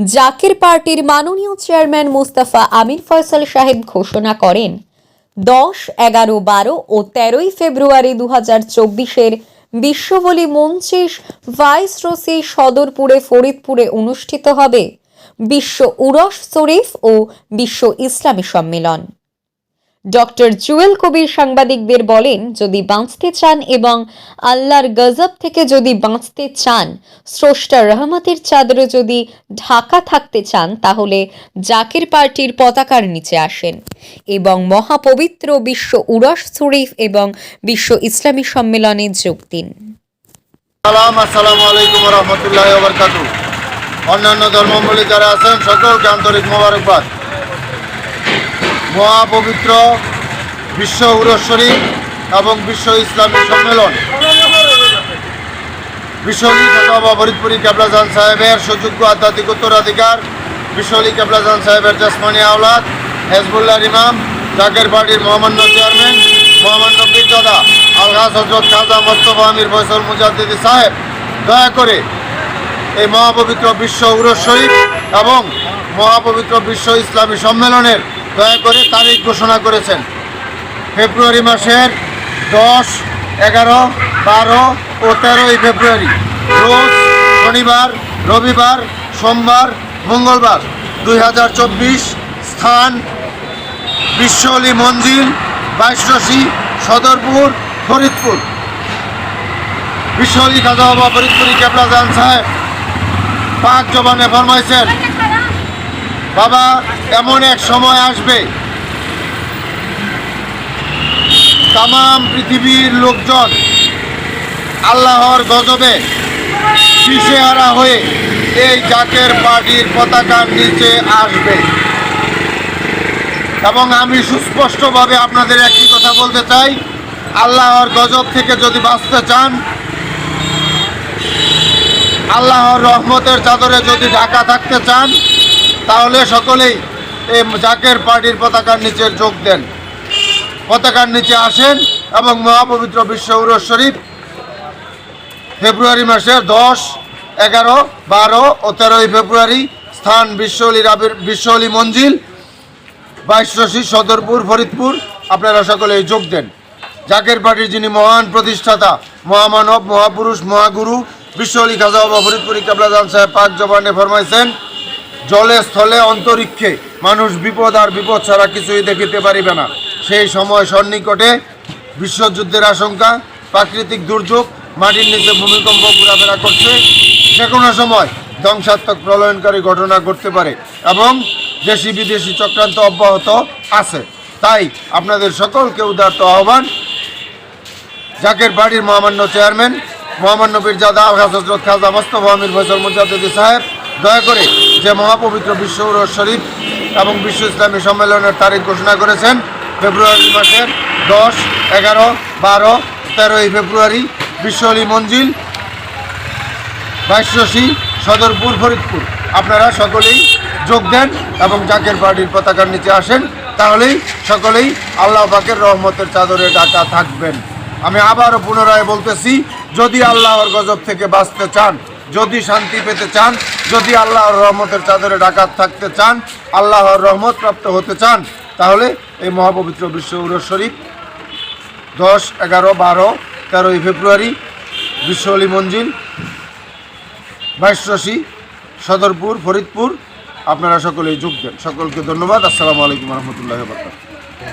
জাকির পার্টির মাননীয় চেয়ারম্যান মুস্তাফা আমির ফয়সাল সাহেব ঘোষণা করেন, দশ, এগারো, বারো ও তেরোই ফেব্রুয়ারি দু হাজার চব্বিশের বিশ্ববলি মঞ্চেস ভাইসরসি সদরপুরে, ফরিদপুরে অনুষ্ঠিত হবে। বিশ্ব উরস শরীফ ও বিশ্ব ইসলামী সম্মেলন। ডক্টর জুয়েল কবির সাংবাদিকদের বলেন, যদি বাঁচতে চান এবং আল্লাহর গজব থেকে যদি বাঁচতে চান, স্রষ্টা রহমতের চাদরে যদি ঢাকা থাকতে চান, তাহলে জাকির পার্টির পতাকার নিচে আসেন এবং মহাপবিত্র বিশ্ব উরস শরীফ এবং বিশ্ব ইসলামী সম্মেলনে যোগ দিন। অন্যান্য ধর্মাবলী যারা আছেন, সকলকে আন্তরিক মোবারকবাদ। মহাপবিত্র বিশ্ব উরস্বরী এবং বিশ্ব ইসলামী সম্মেলন। বিশ্বলী সভা ফরিদপুরি কেবলাজান সাহেবের সুযোগ্য আধ্যাত্মিক উত্তরাধিকার বিশ্বলী কেবলাজান সাহেবের জাসমানি আওলাদ হেজবুল্লাহ ইমাম জাকের পার্টির মহামান্য চেয়ারম্যান, মহামান্য পীরজাদা, আলহাজ হজরত খাজা মোস্তফা আমির ফয়সল মুজাদ্দিদি সাহেব। দয়া করে এই মহাপবিত্র বিশ্ব উরস শরীফ এবং মহাপবিত্র বিশ্ব ইসলামী সম্মেলনের দয়া করে তারিখ ঘোষণা করেছেন। ফেব্রুয়ারি মাসের দশ, এগারো, বারো ও তেরোই ফেব্রুয়ারি, রোজ শনিবার, রবিবার, সোমবার, মঙ্গলবার, দুই হাজার চব্বিশ স্থান বিশ্বলি মঞ্জিল, বাইশরশি, সদরপুর, ফরিদপুর। বিশ্বলি খাজা ফরিদপুরি কেবলা সাহেব, পাক জবানে ফরমাইছেন, বাবা এমন এক সময় আসবে। তাম পৃথিবীর লোকজন আল্লাহর গজবে পিছেহারা হয়ে এই জাকের পার্টির পতাকার নিচে আসবে। এবং আমি সুস্পষ্টভাবে আপনাদের একটি কথা বলতে চাই, আল্লাহর গজব থেকে যদি বাঁচতে চান, আল্লাহর রহমতের চাদরে যদি ঢাকা থাকতে চান, তাহলে সকলেই এই জাকের পার্টির পতাকার নিচে যোগ দেন। পতাকার নিচে আসেন এবং মহাপবিত্র বিশ্ব উরস শরীফ, ফেব্রুয়ারি মাসের দশ, এগারো, বারো ও তেরোই ফেব্রুয়ারি স্থান বিশ্বলি রাবির বিশ্বলি মঞ্জিল বাইশরশি সদরপুর, ফরিদপুর। আপনারা সকলেই যোগ দেন। জাকের পার্টির যিনি মহান প্রতিষ্ঠাতা, মহামানব, মহাপুরুষ, মহাগুরু বিশ্বলি খাজা বাবা ফরিদপুরি কাবলাজান সাহেব পাক জবানে ফরমাইছেন জলে, স্থলে, অন্তরিক্ষে মানুষ বিপদ আর বিপদ ছাড়া কিছুই দেখিতে পারিবে না। সেই সময় সন্নিকটে বিশ্বযুদ্ধের আশঙ্কা, প্রাকৃতিক দুর্যোগ, মাটির নিচে ভূমিকম্প ঘোরাফেরা করছে। যে কোনো সময় ধ্বংসাত্মক প্রলয়নকারী ঘটনা ঘটতে পারে এবং দেশি বিদেশি চক্রান্ত অব্যাহত আছে। তাই আপনাদের সকলকে উদারত আহ্বান। জাকের বাড়ির মহামান্য চেয়ারম্যান, মহামান্য পীরজাদা হজরত খাজা মোস্তফা আমির ফসল মুজাদ্দিদি সাহেব দয়া করে যে মহাপবিত্র বিশ্ব শরীফ এবং বিশ্ব ইসলামী সম্মেলনের তারিখ ঘোষণা করেছেন, ফেব্রুয়ারি মাসের দশ, এগারো, বারো, তেরোই ফেব্রুয়ারি বিশ্ব অলি মঞ্জিল বাইশরশি সদরপুর ফরিদপুর। আপনারা সকলেই যোগ দেন এবং জাকের পার্টির পতাকার নিচে আসেন, তাহলেই সকলেই আল্লাহ পাকের রহমতের চাদরে ডাকা থাকবেন। আমি আবারও পুনরায় বলতেছি, যদি আল্লাহর গজব থেকে বাঁচতে চান যদি শান্তি পেতে চান, যদি আল্লাহর রহমতের চাদরে ডাকাত থাকতে চান, আল্লাহর রহমত প্রাপ্ত হতে চান, তাহলে এই মহাপবিত্র বিশ্ব উরস শরীফ দশ, এগারো, বারো, তেরোই ফেব্রুয়ারি বিশ্ব অলি মঞ্জিল বাইশরশি সদরপুর, ফরিদপুর। আপনারা সকলেই যোগ দেন। সকলকে ধন্যবাদ। আসসালামু আলাইকুম রহমতুল্লাহ বরকাত